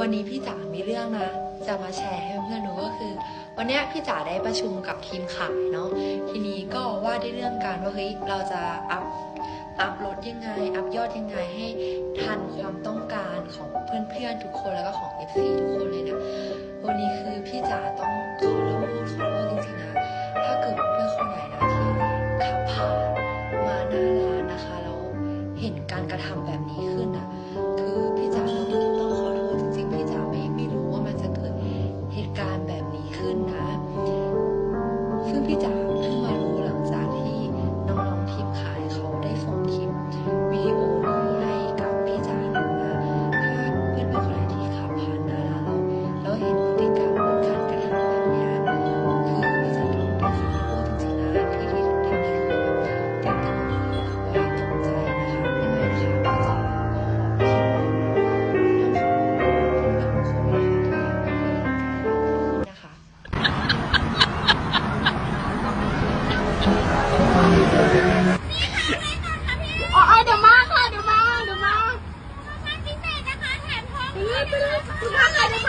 วันนี้พี่จ๋ามีเรื่องนะ จะมาแชร์ให้เพื่อนๆดูก็คือ วันนี้พี่จ๋าได้ประชุมกับทีมขายเนาะทีนี้ก็ว่าได้เรื่องการว่าเฮ้ยเราจะอัพอัพลดยังไง อัพยอดยังไงให้ทันความต้องการของเพื่อนๆทุกคนแล้วก็ของ FC ทุกคนเลยนะ วันนี้คือพี่จ๋าต้องขอโทษขอโทษจริงๆนะถ้าเกิดเพื่อนคนไหนนะที่ขับผ่านมาหน้าร้านนะคะแล้วเห็นการกระทำแบบนี้คือ ขึ้นนะ ซึ่งพี่จ๋าเพิ่งมา อ๋อเดี๋ยวมาค่ะเดี๋ยวมาเดี๋ยวมาพิเศษนะคะแถมทองไปเลยไปเลยเดี๋ยวมค่ะเดี๋ยว